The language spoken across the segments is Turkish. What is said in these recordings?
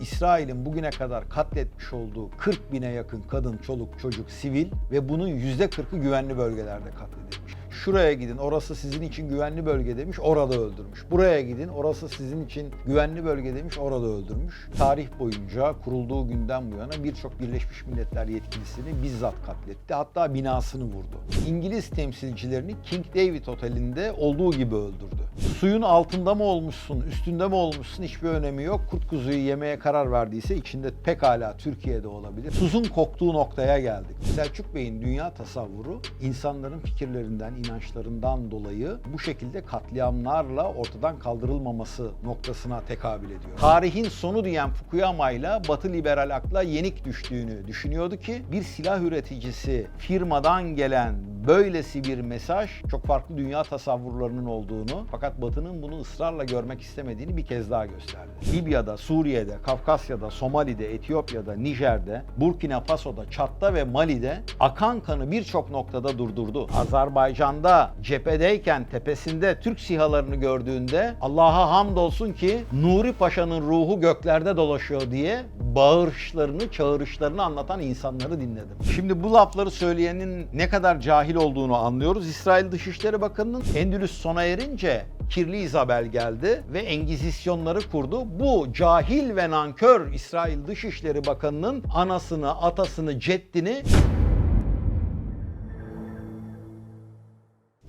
İsrail'in bugüne kadar katletmiş olduğu 40 bine yakın kadın, çoluk, çocuk, sivil ve bunun %40'ı güvenli bölgelerde katledilmiş. Şuraya gidin orası sizin için güvenli bölge demiş orada öldürmüş. Buraya gidin orası sizin için güvenli bölge demiş orada öldürmüş. Tarih boyunca kurulduğu günden bu yana birçok Birleşmiş Milletler yetkilisini bizzat katletti. Hatta binasını vurdu. İngiliz temsilcilerini King David Oteli'nde olduğu gibi öldürdü. Suyun altında mı olmuşsun, üstünde mi olmuşsun hiçbir önemi yok. Kurt kuzuyu yemeye karar verdiyse içinde pekala Türkiye'de olabilir. Tuzun koktuğu noktaya geldik. Selçuk Bey'in dünya tasavvuru insanların fikirlerinden, inançlarından dolayı bu şekilde katliamlarla ortadan kaldırılmaması noktasına tekabül ediyor. Tarihin sonu diyen Fukuyama ile Batı liberal akla yenik düştüğünü düşünüyordu ki bir silah üreticisi firmadan gelen böylesi bir mesaj çok farklı dünya tasavvurlarının olduğunu fakat Batı'nın bunu ısrarla görmek istemediğini bir kez daha gösterdi. Libya'da, Suriye'de, Kafkasya'da, Somali'de, Etiyopya'da, Nijer'de, Burkina Faso'da, Çat'ta ve Mali'de akan kanı birçok noktada durdurdu. Azerbaycan'da cephedeyken tepesinde Türk sihalarını gördüğünde Allah'a hamdolsun ki Nuri Paşa'nın ruhu göklerde dolaşıyor diye bağırışlarını, çağrışlarını anlatan insanları dinledim. Şimdi bu lafları söyleyenin ne kadar cahil olduğunu anlıyoruz. İsrail Dışişleri Bakanı'nın Endülüs sona erince kirli Isabel geldi ve engizisyonları kurdu. Bu cahil ve nankör İsrail Dışişleri Bakanı'nın anasını, atasını, ceddini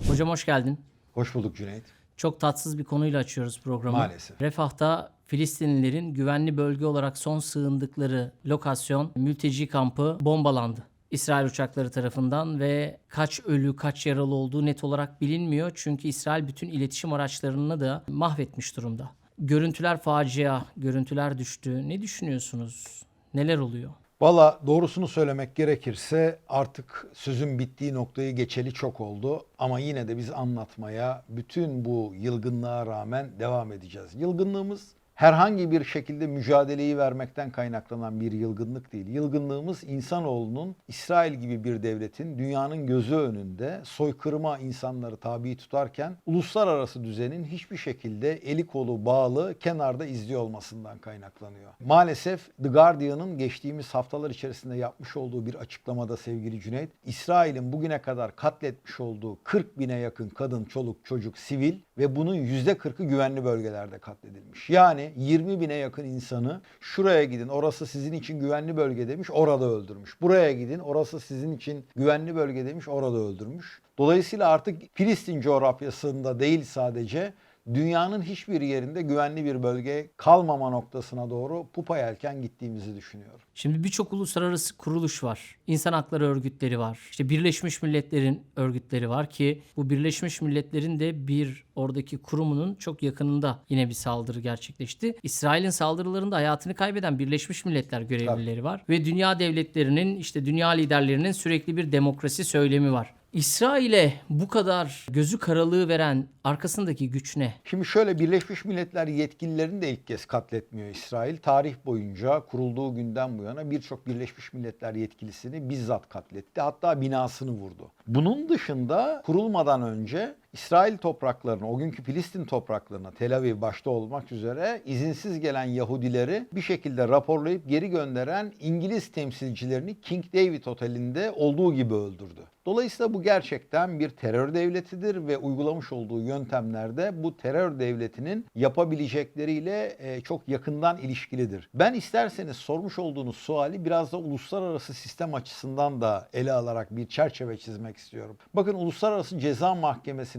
Hocam hoş geldin. Hoş bulduk Cüneyt. Çok tatsız bir konuyla açıyoruz programı. Maalesef. Refah'ta Filistinlilerin güvenli bölge olarak son sığındıkları lokasyon mülteci kampı bombalandı. İsrail uçakları tarafından ve kaç ölü kaç yaralı olduğu net olarak bilinmiyor. Çünkü İsrail bütün iletişim araçlarını da mahvetmiş durumda. Görüntüler facia, görüntüler düştü. Ne düşünüyorsunuz? Neler oluyor? Valla doğrusunu söylemek gerekirse artık sözün bittiği noktayı geçeli çok oldu. Ama yine de biz anlatmaya bütün bu yılgınlığa rağmen devam edeceğiz. Yılgınlığımız herhangi bir şekilde mücadeleyi vermekten kaynaklanan bir yılgınlık değil. Yılgınlığımız insanoğlunun İsrail gibi bir devletin dünyanın gözü önünde soykırıma insanları tabi tutarken uluslararası düzenin hiçbir şekilde eli kolu bağlı kenarda izliyor olmasından kaynaklanıyor. Maalesef The Guardian'ın geçtiğimiz haftalar içerisinde yapmış olduğu bir açıklamada sevgili Cüneyt, İsrail'in bugüne kadar katletmiş olduğu 40 bine yakın kadın, çoluk, çocuk, sivil ve bunun %40'ı güvenli bölgelerde katledilmiş. Yani 20 bine yakın insanı şuraya gidin orası sizin için güvenli bölge demiş orada öldürmüş. Buraya gidin orası sizin için güvenli bölge demiş orada öldürmüş. Dolayısıyla artık Filistin coğrafyasında değil sadece dünyanın hiçbir yerinde güvenli bir bölge kalmama noktasına doğru pupa yelken gittiğimizi düşünüyorum. Şimdi birçok uluslararası kuruluş var. İnsan hakları örgütleri var. İşte Birleşmiş Milletler'in örgütleri var ki bu Birleşmiş Milletler'in de bir oradaki kurumunun çok yakınında yine bir saldırı gerçekleşti. İsrail'in saldırılarında hayatını kaybeden Birleşmiş Milletler görevlileri var ve dünya devletlerinin işte dünya liderlerinin sürekli bir demokrasi söylemi var. İsrail'e bu kadar gözü karalığı veren arkasındaki güç ne? Şimdi şöyle Birleşmiş Milletler yetkililerini de ilk kez katletmiyor İsrail. Tarih boyunca kurulduğu günden bu yana birçok Birleşmiş Milletler yetkilisini bizzat katletti. Hatta binasını vurdu. Bunun dışında kurulmadan önce İsrail topraklarına, o günkü Filistin topraklarına, Tel Aviv başta olmak üzere izinsiz gelen Yahudileri bir şekilde raporlayıp geri gönderen İngiliz temsilcilerini King David Oteli'nde olduğu gibi öldürdü. Dolayısıyla bu gerçekten bir terör devletidir ve uygulamış olduğu yöntemlerde bu terör devletinin yapabilecekleriyle e, çok yakından ilişkilidir. Ben isterseniz sormuş olduğunuz suali biraz da uluslararası sistem açısından da ele alarak bir çerçeve çizmek istiyorum. Bakın Uluslararası Ceza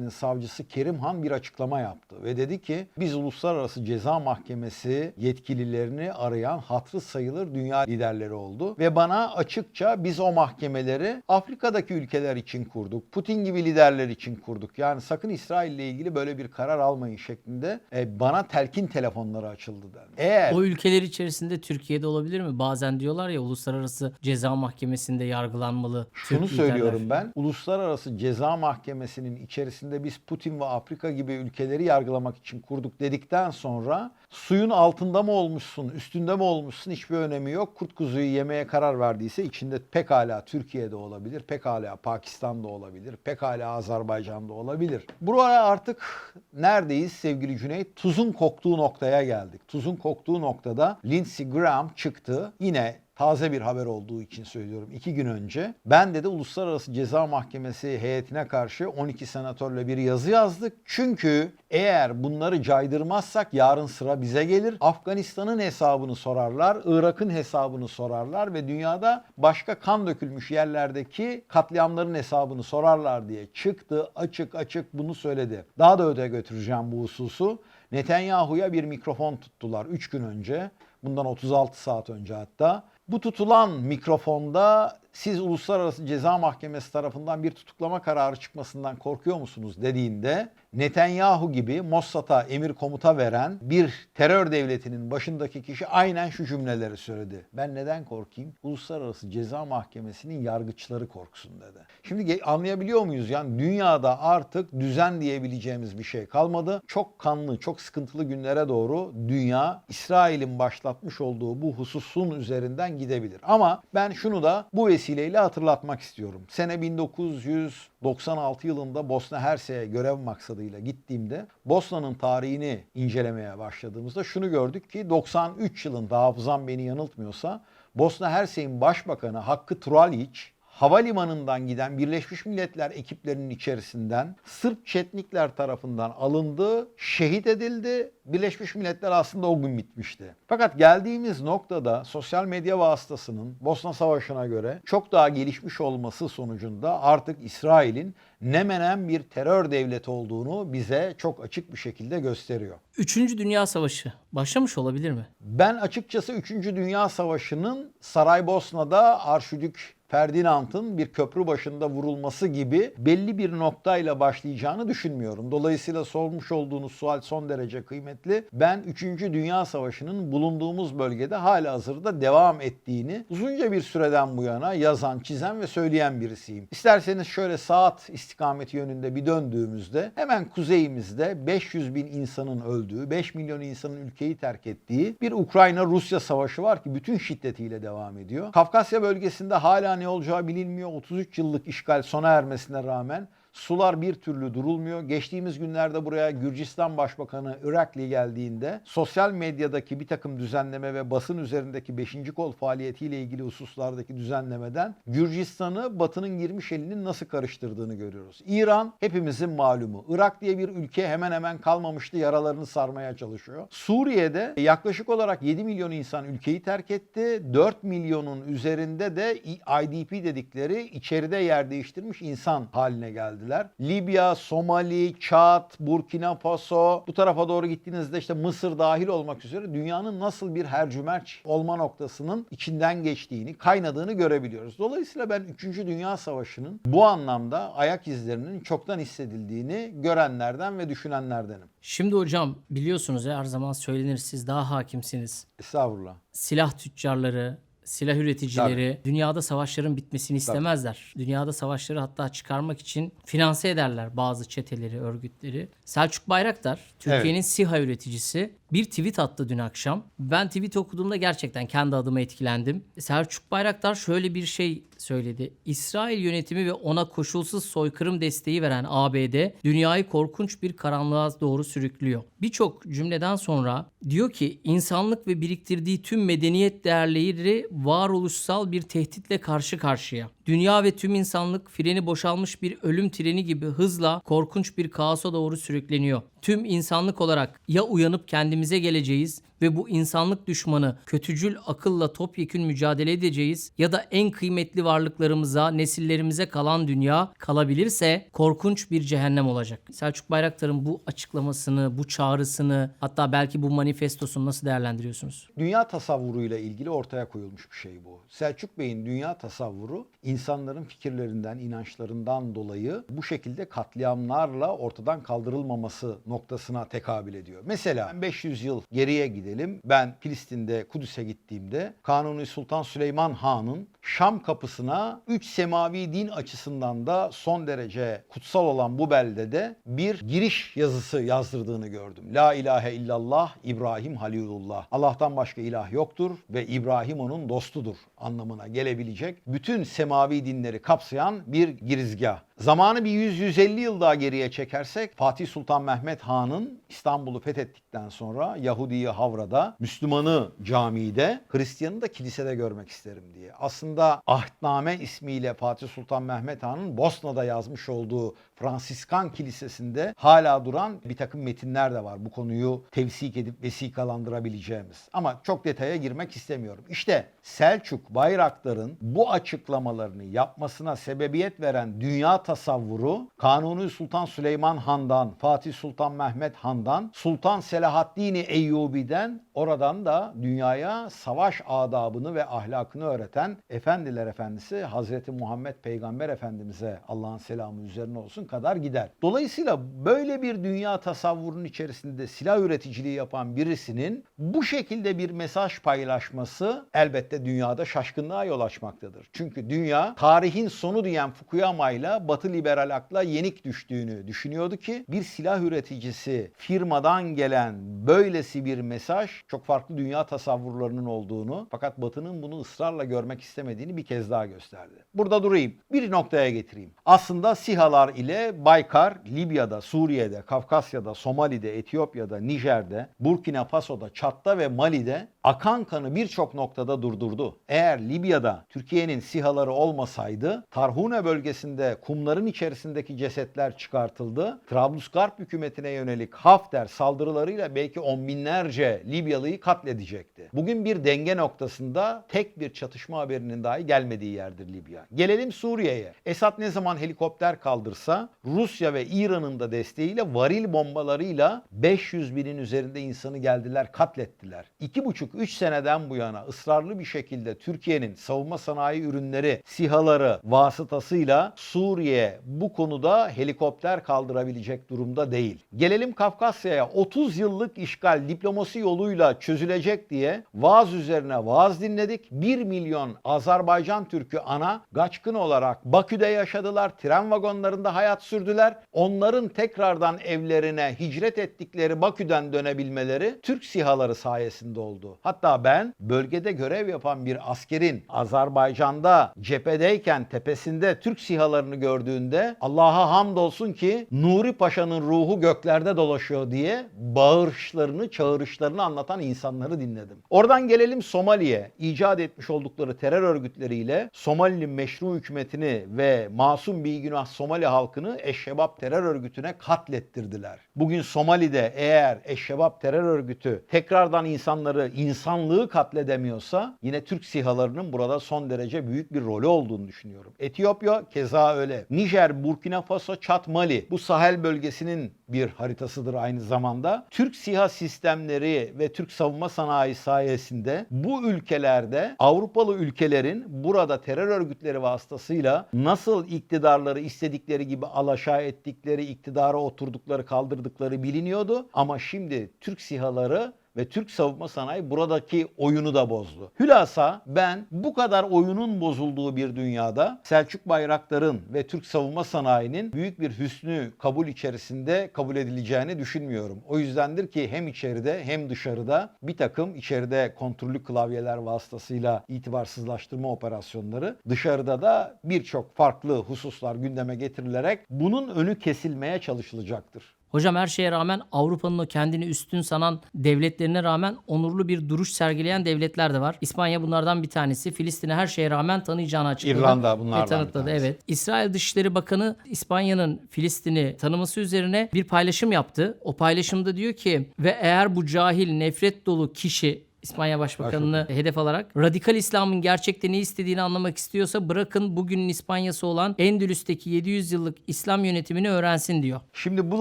Mahkemesi'nin savcısı Kerim Han bir açıklama yaptı ve dedi ki biz Uluslararası Ceza Mahkemesi yetkililerini arayan hatrı sayılır dünya liderleri oldu ve bana açıkça biz o mahkemeleri Afrika'daki ülkeler için kurduk. Putin gibi liderler için kurduk. Yani sakın İsrail ile ilgili böyle bir karar almayın şeklinde e, bana telkin telefonları açıldı dendi. Eğer O ülkeler içerisinde Türkiye'de olabilir mi? Bazen diyorlar ya Uluslararası Ceza Mahkemesi'nde yargılanmalı. Şunu Türk liderler. söylüyorum ben. Uluslararası Ceza Mahkemesi'nin içerisinde içerisinde biz Putin ve Afrika gibi ülkeleri yargılamak için kurduk dedikten sonra suyun altında mı olmuşsun, üstünde mi olmuşsun hiçbir önemi yok. Kurt kuzuyu yemeye karar verdiyse içinde pekala Türkiye'de olabilir, pekala Pakistan'da olabilir, pekala Azerbaycan'da olabilir. Buraya artık neredeyiz sevgili Cüneyt? Tuzun koktuğu noktaya geldik. Tuzun koktuğu noktada Lindsey Graham çıktı. Yine taze bir haber olduğu için söylüyorum. iki gün önce ben de de Uluslararası Ceza Mahkemesi heyetine karşı 12 senatörle bir yazı yazdık. Çünkü eğer bunları caydırmazsak yarın sıra bize gelir. Afganistan'ın hesabını sorarlar, Irak'ın hesabını sorarlar ve dünyada başka kan dökülmüş yerlerdeki katliamların hesabını sorarlar diye çıktı. Açık açık bunu söyledi. Daha da öte götüreceğim bu hususu. Netanyahu'ya bir mikrofon tuttular 3 gün önce. Bundan 36 saat önce hatta. Bu tutulan mikrofonda siz Uluslararası Ceza Mahkemesi tarafından bir tutuklama kararı çıkmasından korkuyor musunuz dediğinde Netanyahu gibi Mossad'a emir komuta veren bir terör devletinin başındaki kişi aynen şu cümleleri söyledi. Ben neden korkayım? Uluslararası Ceza Mahkemesi'nin yargıçları korksun dedi. Şimdi anlayabiliyor muyuz? Yani dünyada artık düzen diyebileceğimiz bir şey kalmadı. Çok kanlı, çok sıkıntılı günlere doğru dünya İsrail'in başlatmış olduğu bu hususun üzerinden gidebilir. Ama ben şunu da bu vesileyle hatırlatmak istiyorum. Sene 1996 yılında Bosna Hersek'e görev maksadıyla gittiğimde Bosna'nın tarihini incelemeye başladığımızda şunu gördük ki 93 yılında hafızam beni yanıltmıyorsa Bosna Hersek'in başbakanı Hakkı Turalić havalimanından giden Birleşmiş Milletler ekiplerinin içerisinden Sırp Çetnikler tarafından alındı, şehit edildi. Birleşmiş Milletler aslında o gün bitmişti. Fakat geldiğimiz noktada sosyal medya vasıtasının Bosna Savaşı'na göre çok daha gelişmiş olması sonucunda artık İsrail'in ne menen bir terör devleti olduğunu bize çok açık bir şekilde gösteriyor. Üçüncü Dünya Savaşı başlamış olabilir mi? Ben açıkçası 3. Dünya Savaşı'nın Saraybosna'da Arşidük Ferdinand'ın bir köprü başında vurulması gibi belli bir noktayla başlayacağını düşünmüyorum. Dolayısıyla sormuş olduğunuz sual son derece kıymetli. Ben 3. Dünya Savaşı'nın bulunduğumuz bölgede hala hazırda devam ettiğini uzunca bir süreden bu yana yazan, çizen ve söyleyen birisiyim. İsterseniz şöyle saat istikameti yönünde bir döndüğümüzde hemen kuzeyimizde 500 bin insanın öldüğü, 5 milyon insanın ülkeyi terk ettiği bir Ukrayna-Rusya savaşı var ki bütün şiddetiyle devam ediyor. Kafkasya bölgesinde hala ne olacağı bilinmiyor. 33 yıllık işgal sona ermesine rağmen Sular bir türlü durulmuyor. Geçtiğimiz günlerde buraya Gürcistan Başbakanı Irakli geldiğinde sosyal medyadaki bir takım düzenleme ve basın üzerindeki 5. kol faaliyetiyle ilgili hususlardaki düzenlemeden Gürcistan'ı Batı'nın girmiş elinin nasıl karıştırdığını görüyoruz. İran hepimizin malumu. Irak diye bir ülke hemen hemen kalmamıştı yaralarını sarmaya çalışıyor. Suriye'de yaklaşık olarak 7 milyon insan ülkeyi terk etti. 4 milyonun üzerinde de IDP dedikleri içeride yer değiştirmiş insan haline geldiler. Libya, Somali, Çad, Burkina Faso bu tarafa doğru gittiğinizde işte Mısır dahil olmak üzere dünyanın nasıl bir hercümerç olma noktasının içinden geçtiğini, kaynadığını görebiliyoruz. Dolayısıyla ben 3. Dünya Savaşı'nın bu anlamda ayak izlerinin çoktan hissedildiğini görenlerden ve düşünenlerdenim. Şimdi hocam biliyorsunuz ya, her zaman söylenir siz daha hakimsiniz. Estağfurullah. Silah tüccarları, silah üreticileri dünyada savaşların bitmesini istemezler. Dünyada savaşları hatta çıkarmak için finanse ederler bazı çeteleri, örgütleri. Selçuk Bayraktar, Türkiye'nin SİHA üreticisi bir tweet attı dün akşam. Ben tweet okuduğumda gerçekten kendi adıma etkilendim. Selçuk Bayraktar şöyle bir şey söyledi. İsrail yönetimi ve ona koşulsuz soykırım desteği veren ABD dünyayı korkunç bir karanlığa doğru sürüklüyor. Birçok cümleden sonra diyor ki insanlık ve biriktirdiği tüm medeniyet değerleri varoluşsal bir tehditle karşı karşıya. Dünya ve tüm insanlık freni boşalmış bir ölüm treni gibi hızla korkunç bir kaosa doğru sürükleniyor. Tüm insanlık olarak ya uyanıp kendimize geleceğiz ve bu insanlık düşmanı kötücül akılla topyekün mücadele edeceğiz ya da en kıymetli varlıklarımıza, nesillerimize kalan dünya kalabilirse korkunç bir cehennem olacak. Selçuk Bayraktar'ın bu açıklamasını, bu çağrısını hatta belki bu manifestosunu nasıl değerlendiriyorsunuz? Dünya tasavvuruyla ilgili ortaya koyulmuş bir şey bu. Selçuk Bey'in dünya tasavvuru insanların fikirlerinden, inançlarından dolayı bu şekilde katliamlarla ortadan kaldırılmaması noktasına tekabül ediyor. Mesela 500 yıl geriye gidelim. Ben Filistin'de Kudüs'e gittiğimde Kanuni Sultan Süleyman Han'ın Şam kapısına üç semavi din açısından da son derece kutsal olan bu beldede bir giriş yazısı yazdırdığını gördüm. La ilahe illallah İbrahim Halilullah. Allah'tan başka ilah yoktur ve İbrahim onun dostudur anlamına gelebilecek bütün semavi dinleri kapsayan bir girizgah. Zamanı bir 100-150 yıl daha geriye çekersek Fatih Sultan Mehmet Han'ın İstanbul'u fethettikten sonra Yahudi'yi Havra'da, Müslümanı camide, Hristiyan'ı da kilisede görmek isterim diye. Aslında Ahdname ismiyle Fatih Sultan Mehmet Han'ın Bosna'da yazmış olduğu Fransiskan Kilisesi'nde hala duran bir takım metinler de var. Bu konuyu tevsik edip vesikalandırabileceğimiz. Ama çok detaya girmek istemiyorum. İşte Selçuk Bayraktar'ın bu açıklamalarını yapmasına sebebiyet veren dünya tasavvuru Kanuni Sultan Süleyman Han'dan, Fatih Sultan Mehmet Han'dan, Sultan Selahaddin Eyyubi'den oradan da dünyaya savaş adabını ve ahlakını öğreten Efendiler Efendisi Hazreti Muhammed Peygamber Efendimiz'e Allah'ın selamı üzerine olsun kadar gider. Dolayısıyla böyle bir dünya tasavvurunun içerisinde silah üreticiliği yapan birisinin bu şekilde bir mesaj paylaşması elbette dünyada şaşkınlığa yol açmaktadır. Çünkü dünya tarihin sonu diyen Fukuyama ile Batı liberal akla yenik düştüğünü düşünüyordu ki bir silah üreticisi firmadan gelen böylesi bir mesaj çok farklı dünya tasavvurlarının olduğunu fakat Batı'nın bunu ısrarla görmek istemediğini bir kez daha gösterdi. Burada durayım. Bir noktaya getireyim. Aslında SİHA'lar ile Baykar Libya'da, Suriye'de, Kafkasya'da, Somali'de, Etiyopya'da, Nijer'de, Burkina Faso'da, Çat'ta ve Mali'de akan kanı birçok noktada durdurdu. Eğer Libya'da Türkiye'nin SİHA'ları olmasaydı Tarhune bölgesinde kumların içerisindeki cesetler çıkartıldı. Trablusgarp hükümetine yönelik Hafter saldırılarıyla belki on binlerce Libyalıyı katledecekti. Bugün bir denge noktasında tek bir çatışma haberinin dahi gelmediği yerdir Libya. Gelelim Suriye'ye. Esad ne zaman helikopter kaldırsa Rusya ve İran'ın da desteğiyle varil bombalarıyla 500 binin üzerinde insanı geldiler katlettiler. 2,5-3 seneden bu yana ısrarlı bir şekilde Türkiye'nin savunma sanayi ürünleri, sihaları vasıtasıyla Suriye bu konuda helikopter kaldırabilecek durumda değil. Gelelim Kafkasya'ya 30 yıllık işgal diplomasi yoluyla çözülecek diye vaaz üzerine vaaz dinledik. 1 milyon Azerbaycan Türk'ü ana gaçkın olarak Bakü'de yaşadılar. Tren vagonlarında hayat sürdüler. Onların tekrardan evlerine hicret ettikleri Bakü'den dönebilmeleri Türk sihaları sayesinde oldu. Hatta ben bölgede görev yapan bir askerin Azerbaycan'da cephedeyken tepesinde Türk sihalarını gördüğünde Allah'a hamdolsun ki Nuri Paşa'nın ruhu göklerde dolaşıyor diye bağırışlarını, çağrışlarını anlatan insanları dinledim. Oradan gelelim Somali'ye. İcat etmiş oldukları terör örgütleriyle Somali'nin meşru hükümetini ve masum bir günah Somali halkını Eşşebab terör örgütüne katlettirdiler. Bugün Somali'de eğer Eşşebab terör örgütü tekrardan insanları, insanlığı katledemiyorsa yine Türk sihalarının burada son derece büyük bir rolü olduğunu düşünüyorum. Etiyopya keza öyle. Nijer, Burkina Faso, Çat, Mali bu Sahel bölgesinin bir haritasıdır aynı zamanda. Türk siha sistemleri ve Türk savunma sanayi sayesinde bu ülkelerde Avrupalı ülkelerin burada terör örgütleri vasıtasıyla nasıl iktidarları istedikleri gibi alaşağı ettikleri, iktidara oturdukları, kaldırdıkları biliniyordu. Ama şimdi Türk sihaları ve Türk savunma sanayi buradaki oyunu da bozdu. Hülasa ben bu kadar oyunun bozulduğu bir dünyada Selçuk Bayraktar'ın ve Türk savunma sanayinin büyük bir hüsnü kabul içerisinde kabul edileceğini düşünmüyorum. O yüzdendir ki hem içeride hem dışarıda bir takım içeride kontrollü klavyeler vasıtasıyla itibarsızlaştırma operasyonları dışarıda da birçok farklı hususlar gündeme getirilerek bunun önü kesilmeye çalışılacaktır. Hocam her şeye rağmen Avrupa'nın o kendini üstün sanan devletlerine rağmen onurlu bir duruş sergileyen devletler de var. İspanya bunlardan bir tanesi. Filistin'i her şeye rağmen tanıyacağını açıkladı. İrlanda bunlardan Ve tanıtladı, bir tanesi. evet. İsrail Dışişleri Bakanı İspanya'nın Filistin'i tanıması üzerine bir paylaşım yaptı. O paylaşımda diyor ki ve eğer bu cahil nefret dolu kişi İspanya Başbakanı'nı hedef alarak radikal İslam'ın gerçekte ne istediğini anlamak istiyorsa bırakın bugünün İspanyası olan Endülüs'teki 700 yıllık İslam yönetimini öğrensin diyor. Şimdi bu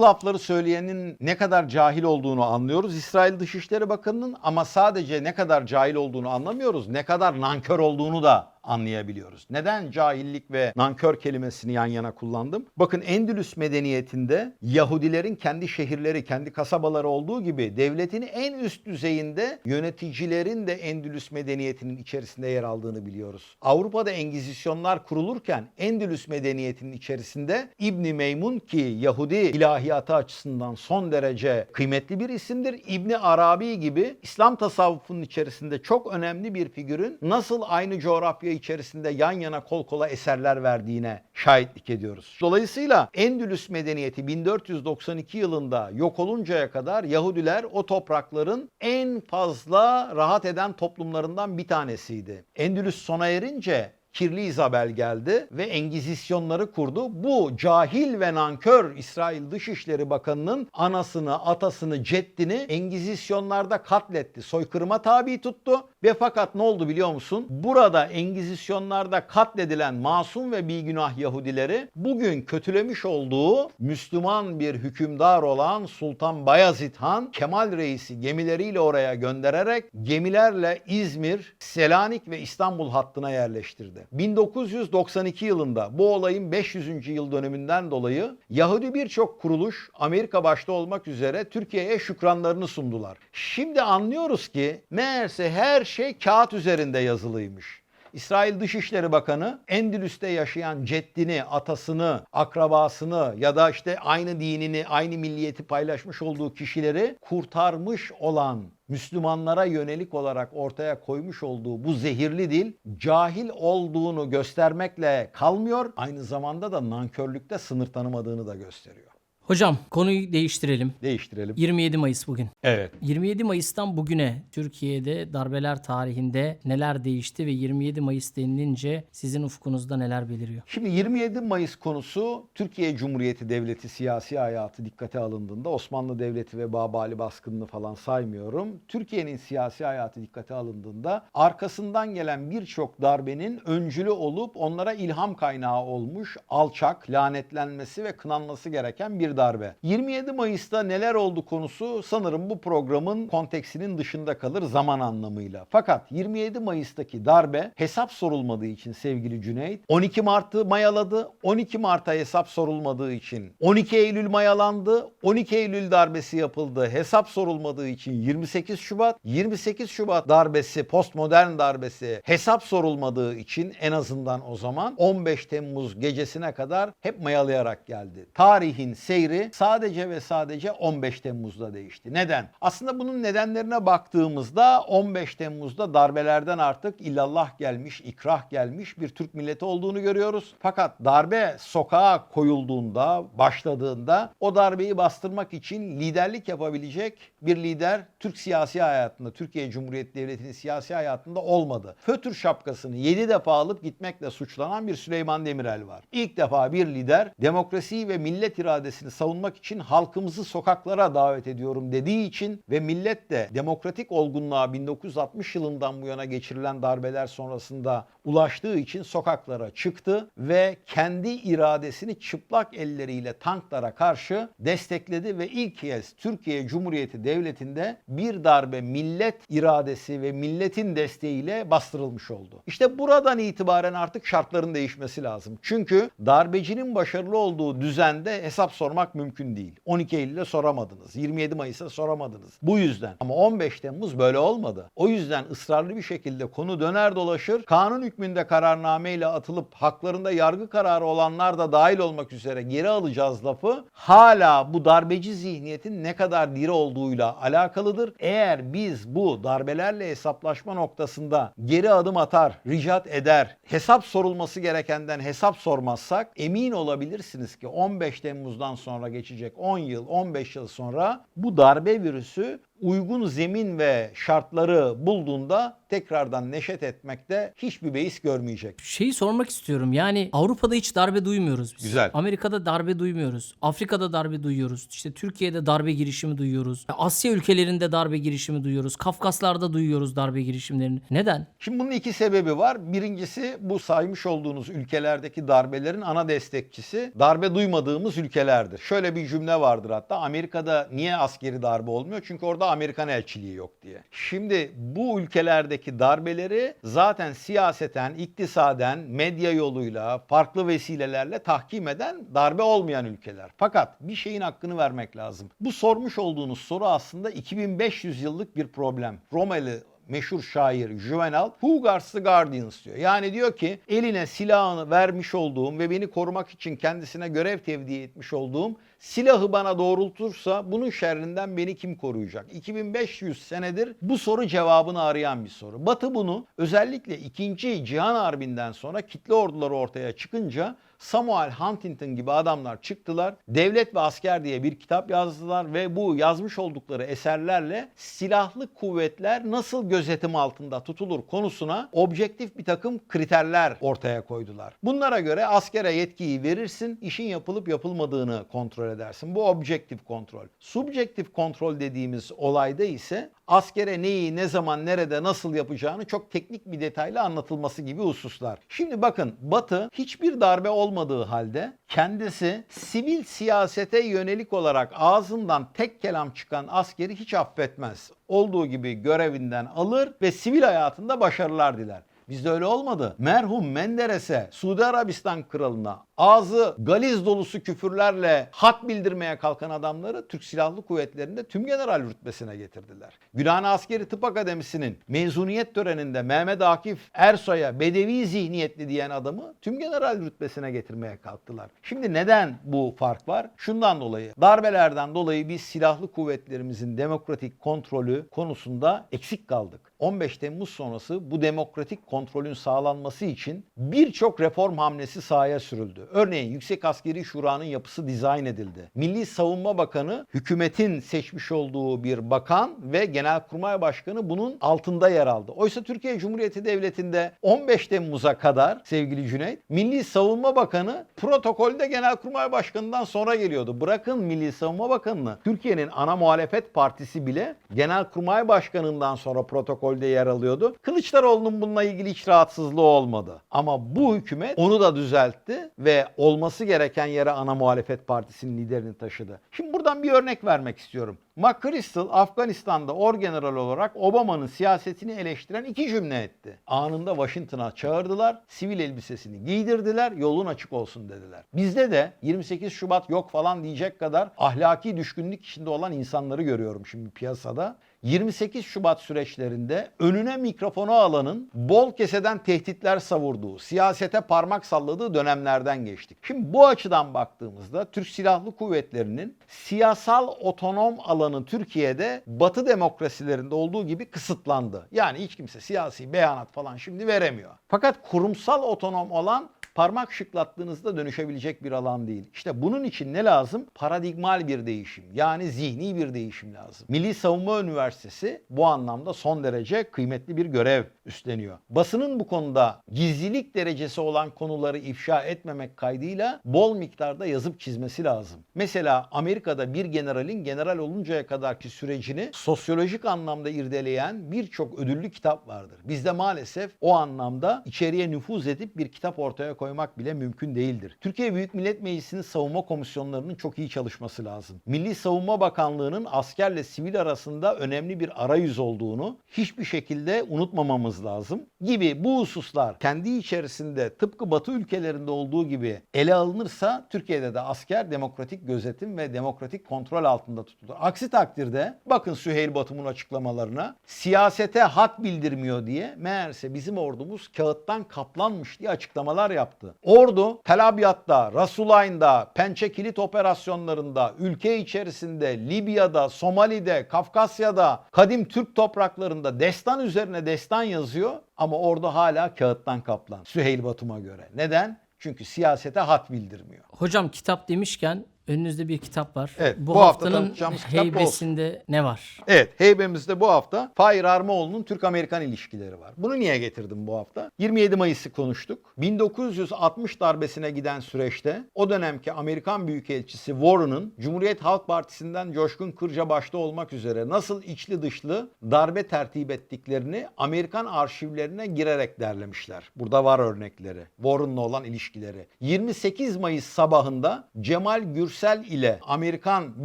lafları söyleyenin ne kadar cahil olduğunu anlıyoruz. İsrail Dışişleri Bakanı'nın ama sadece ne kadar cahil olduğunu anlamıyoruz, ne kadar nankör olduğunu da anlayabiliyoruz. Neden cahillik ve nankör kelimesini yan yana kullandım? Bakın Endülüs medeniyetinde Yahudilerin kendi şehirleri, kendi kasabaları olduğu gibi devletin en üst düzeyinde yöneticilerin de Endülüs medeniyetinin içerisinde yer aldığını biliyoruz. Avrupa'da Engizisyonlar kurulurken Endülüs medeniyetinin içerisinde İbni Meymun ki Yahudi ilahiyatı açısından son derece kıymetli bir isimdir. İbni Arabi gibi İslam tasavvufunun içerisinde çok önemli bir figürün nasıl aynı coğrafya içerisinde yan yana kol kola eserler verdiğine şahitlik ediyoruz. Dolayısıyla Endülüs medeniyeti 1492 yılında yok oluncaya kadar Yahudiler o toprakların en fazla rahat eden toplumlarından bir tanesiydi. Endülüs sona erince Kirli İzabel geldi ve engizisyonları kurdu. Bu cahil ve nankör İsrail Dışişleri Bakanı'nın anasını, atasını, ceddini engizisyonlarda katletti. Soykırıma tabi tuttu ve fakat ne oldu biliyor musun? Burada engizisyonlarda katledilen masum ve bilgünah Yahudileri bugün kötülemiş olduğu Müslüman bir hükümdar olan Sultan Bayezid Han Kemal Reis'i gemileriyle oraya göndererek gemilerle İzmir, Selanik ve İstanbul hattına yerleştirdi. 1992 yılında bu olayın 500. yıl dönümünden dolayı Yahudi birçok kuruluş Amerika başta olmak üzere Türkiye'ye şükranlarını sundular. Şimdi anlıyoruz ki meğerse her şey kağıt üzerinde yazılıymış. İsrail Dışişleri Bakanı Endülüs'te yaşayan ceddini, atasını, akrabasını ya da işte aynı dinini, aynı milliyeti paylaşmış olduğu kişileri kurtarmış olan Müslümanlara yönelik olarak ortaya koymuş olduğu bu zehirli dil cahil olduğunu göstermekle kalmıyor, aynı zamanda da nankörlükte sınır tanımadığını da gösteriyor. Hocam konuyu değiştirelim. Değiştirelim. 27 Mayıs bugün. Evet. 27 Mayıs'tan bugüne Türkiye'de darbeler tarihinde neler değişti ve 27 Mayıs denilince sizin ufkunuzda neler beliriyor? Şimdi 27 Mayıs konusu Türkiye Cumhuriyeti Devleti siyasi hayatı dikkate alındığında Osmanlı Devleti ve Babali baskınını falan saymıyorum. Türkiye'nin siyasi hayatı dikkate alındığında arkasından gelen birçok darbenin öncülü olup onlara ilham kaynağı olmuş alçak, lanetlenmesi ve kınanması gereken bir darbe. 27 Mayıs'ta neler oldu konusu sanırım bu programın konteksinin dışında kalır zaman anlamıyla. Fakat 27 Mayıs'taki darbe hesap sorulmadığı için sevgili Cüneyt 12 Mart'ı mayaladı. 12 Mart'a hesap sorulmadığı için 12 Eylül mayalandı. 12 Eylül darbesi yapıldı. Hesap sorulmadığı için 28 Şubat. 28 Şubat darbesi, postmodern darbesi hesap sorulmadığı için en azından o zaman 15 Temmuz gecesine kadar hep mayalayarak geldi. Tarihin seyri sadece ve sadece 15 Temmuz'da değişti. Neden? Aslında bunun nedenlerine baktığımızda 15 Temmuz'da darbelerden artık illallah gelmiş, ikrah gelmiş bir Türk milleti olduğunu görüyoruz. Fakat darbe sokağa koyulduğunda, başladığında o darbeyi bastırmak için liderlik yapabilecek bir lider Türk siyasi hayatında, Türkiye Cumhuriyeti Devleti'nin siyasi hayatında olmadı. Fötür şapkasını 7 defa alıp gitmekle suçlanan bir Süleyman Demirel var. İlk defa bir lider demokrasiyi ve millet iradesini savunmak için halkımızı sokaklara davet ediyorum dediği için ve millet de demokratik olgunluğa 1960 yılından bu yana geçirilen darbeler sonrasında ulaştığı için sokaklara çıktı ve kendi iradesini çıplak elleriyle tanklara karşı destekledi ve ilk kez Türkiye Cumhuriyeti Devleti'nde bir darbe millet iradesi ve milletin desteğiyle bastırılmış oldu. İşte buradan itibaren artık şartların değişmesi lazım. Çünkü darbecinin başarılı olduğu düzende hesap sormak mümkün değil. 12 Eylül'de soramadınız. 27 Mayıs'ta soramadınız. Bu yüzden. Ama 15 Temmuz böyle olmadı. O yüzden ısrarlı bir şekilde konu döner dolaşır. Kanun hükmünde kararnameyle atılıp haklarında yargı kararı olanlar da dahil olmak üzere geri alacağız lafı hala bu darbeci zihniyetin ne kadar diri olduğuyla alakalıdır. Eğer biz bu darbelerle hesaplaşma noktasında geri adım atar, ricat eder, hesap sorulması gerekenden hesap sormazsak emin olabilirsiniz ki 15 Temmuz'dan sonra geçecek 10 yıl, 15 yıl sonra bu darbe virüsü uygun zemin ve şartları bulduğunda tekrardan neşet etmekte hiçbir beis görmeyecek. Şeyi sormak istiyorum. Yani Avrupa'da hiç darbe duymuyoruz biz. Güzel. Amerika'da darbe duymuyoruz. Afrika'da darbe duyuyoruz. İşte Türkiye'de darbe girişimi duyuyoruz. Asya ülkelerinde darbe girişimi duyuyoruz. Kafkaslar'da duyuyoruz darbe girişimlerini. Neden? Şimdi bunun iki sebebi var. Birincisi bu saymış olduğunuz ülkelerdeki darbelerin ana destekçisi darbe duymadığımız ülkelerdir. Şöyle bir cümle vardır hatta Amerika'da niye askeri darbe olmuyor? Çünkü orada Amerikan elçiliği yok diye. Şimdi bu ülkelerdeki Suriye'deki darbeleri zaten siyaseten, iktisaden, medya yoluyla, farklı vesilelerle tahkim eden darbe olmayan ülkeler. Fakat bir şeyin hakkını vermek lazım. Bu sormuş olduğunuz soru aslında 2500 yıllık bir problem. Romeli meşhur şair Juvenal Who guards the guardians diyor. Yani diyor ki eline silahını vermiş olduğum ve beni korumak için kendisine görev tevdi etmiş olduğum silahı bana doğrultursa bunun şerrinden beni kim koruyacak? 2500 senedir bu soru cevabını arayan bir soru. Batı bunu özellikle 2. Cihan Harbi'nden sonra kitle orduları ortaya çıkınca Samuel Huntington gibi adamlar çıktılar. Devlet ve Asker diye bir kitap yazdılar ve bu yazmış oldukları eserlerle silahlı kuvvetler nasıl gözetim altında tutulur konusuna objektif bir takım kriterler ortaya koydular. Bunlara göre askere yetkiyi verirsin, işin yapılıp yapılmadığını kontrol edersin. Bu objektif kontrol. Subjektif kontrol dediğimiz olayda ise askere neyi, ne zaman, nerede, nasıl yapacağını çok teknik bir detayla anlatılması gibi hususlar. Şimdi bakın Batı hiçbir darbe olmadığı halde kendisi sivil siyasete yönelik olarak ağzından tek kelam çıkan askeri hiç affetmez. Olduğu gibi görevinden alır ve sivil hayatında başarılar diler. Bizde öyle olmadı. Merhum Menderes'e, Suudi Arabistan kralına ağzı galiz dolusu küfürlerle hak bildirmeye kalkan adamları Türk Silahlı Kuvvetleri'nde tüm general rütbesine getirdiler. Gülhane Askeri Tıp Akademisi'nin mezuniyet töreninde Mehmet Akif Ersoy'a bedevi zihniyetli diyen adamı tüm general rütbesine getirmeye kalktılar. Şimdi neden bu fark var? Şundan dolayı darbelerden dolayı biz silahlı kuvvetlerimizin demokratik kontrolü konusunda eksik kaldık. 15 Temmuz sonrası bu demokratik kontrolün sağlanması için birçok reform hamlesi sahaya sürüldü. Örneğin Yüksek Askeri Şura'nın yapısı dizayn edildi. Milli Savunma Bakanı hükümetin seçmiş olduğu bir bakan ve Genelkurmay Başkanı bunun altında yer aldı. Oysa Türkiye Cumhuriyeti Devleti'nde 15 Temmuz'a kadar sevgili Cüneyt, Milli Savunma Bakanı protokolde Genelkurmay Başkanı'ndan sonra geliyordu. Bırakın Milli Savunma Bakanı'nı, Türkiye'nin ana muhalefet partisi bile Genelkurmay Başkanı'ndan sonra protokolde yer alıyordu. Kılıçdaroğlu'nun bununla ilgili hiç rahatsızlığı olmadı. Ama bu hükümet onu da düzeltti ve olması gereken yere ana muhalefet partisinin liderini taşıdı. Şimdi buradan bir örnek vermek istiyorum. McChrystal Afganistan'da orgeneral olarak Obama'nın siyasetini eleştiren iki cümle etti. Anında Washington'a çağırdılar, sivil elbisesini giydirdiler, yolun açık olsun dediler. Bizde de 28 Şubat yok falan diyecek kadar ahlaki düşkünlük içinde olan insanları görüyorum şimdi piyasada. 28 Şubat süreçlerinde önüne mikrofonu alanın bol keseden tehditler savurduğu, siyasete parmak salladığı dönemlerden geçtik. Şimdi bu açıdan baktığımızda Türk Silahlı Kuvvetleri'nin siyasal otonom alanı Türkiye'de Batı demokrasilerinde olduğu gibi kısıtlandı. Yani hiç kimse siyasi beyanat falan şimdi veremiyor. Fakat kurumsal otonom olan parmak şıklattığınızda dönüşebilecek bir alan değil. İşte bunun için ne lazım? Paradigmal bir değişim. Yani zihni bir değişim lazım. Milli Savunma Üniversitesi bu anlamda son derece kıymetli bir görev üstleniyor. Basının bu konuda gizlilik derecesi olan konuları ifşa etmemek kaydıyla bol miktarda yazıp çizmesi lazım. Mesela Amerika'da bir generalin general oluncaya kadarki sürecini sosyolojik anlamda irdeleyen birçok ödüllü kitap vardır. Bizde maalesef o anlamda içeriye nüfuz edip bir kitap ortaya koymak bile mümkün değildir. Türkiye Büyük Millet Meclisi'nin savunma komisyonlarının çok iyi çalışması lazım. Milli Savunma Bakanlığı'nın askerle sivil arasında önemli bir arayüz olduğunu hiçbir şekilde unutmamamız lazım gibi bu hususlar kendi içerisinde tıpkı Batı ülkelerinde olduğu gibi ele alınırsa Türkiye'de de asker demokratik gözetim ve demokratik kontrol altında tutulur. Aksi takdirde bakın Süheyl Batum'un açıklamalarına siyasete hat bildirmiyor diye meğerse bizim ordumuz kağıttan kaplanmış diye açıklamalar yaptı. Ordu Tel Abyad'da, Rasulayn'da, Pençe Kilit operasyonlarında, ülke içerisinde, Libya'da, Somali'de, Kafkasya'da, kadim Türk topraklarında destan üzerine destan yazıyor ama ordu hala kağıttan kaplan. Süheyl Batum'a göre. Neden? Çünkü siyasete hat bildirmiyor. Hocam kitap demişken önünüzde bir kitap var. Evet, bu, bu hafta haftanın tanıtacağımız kitap bu olsun. heybesinde ne var? Evet, heybemizde bu hafta Fahir Armaoğlu'nun Türk-Amerikan ilişkileri var. Bunu niye getirdim bu hafta? 27 Mayıs'ı konuştuk. 1960 darbesine giden süreçte o dönemki Amerikan Büyükelçisi Warren'ın Cumhuriyet Halk Partisi'nden Coşkun Kırca başta olmak üzere nasıl içli dışlı darbe tertip ettiklerini Amerikan arşivlerine girerek derlemişler. Burada var örnekleri. Warren'la olan ilişkileri. 28 Mayıs sabahında Cemal Gürsel Brüksel ile Amerikan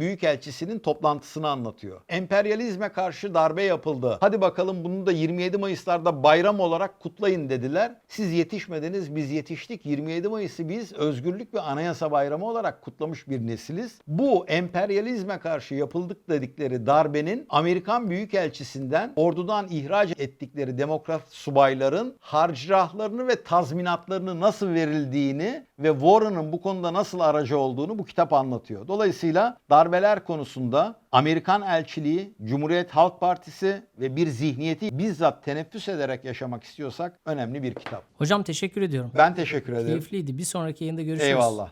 Büyükelçisi'nin toplantısını anlatıyor. Emperyalizme karşı darbe yapıldı. Hadi bakalım bunu da 27 Mayıs'larda bayram olarak kutlayın dediler. Siz yetişmediniz biz yetiştik. 27 Mayıs'ı biz özgürlük ve anayasa bayramı olarak kutlamış bir nesiliz. Bu emperyalizme karşı yapıldık dedikleri darbenin Amerikan Büyükelçisi'nden ordudan ihraç ettikleri demokrat subayların harcırahlarını ve tazminatlarını nasıl verildiğini ve Warren'ın bu konuda nasıl aracı olduğunu bu kitap anlatıyor. Dolayısıyla darbeler konusunda Amerikan elçiliği, Cumhuriyet Halk Partisi ve bir zihniyeti bizzat teneffüs ederek yaşamak istiyorsak önemli bir kitap. Hocam teşekkür ediyorum. Ben teşekkür ederim. Keyifliydi. Bir sonraki yayında görüşürüz. Eyvallah.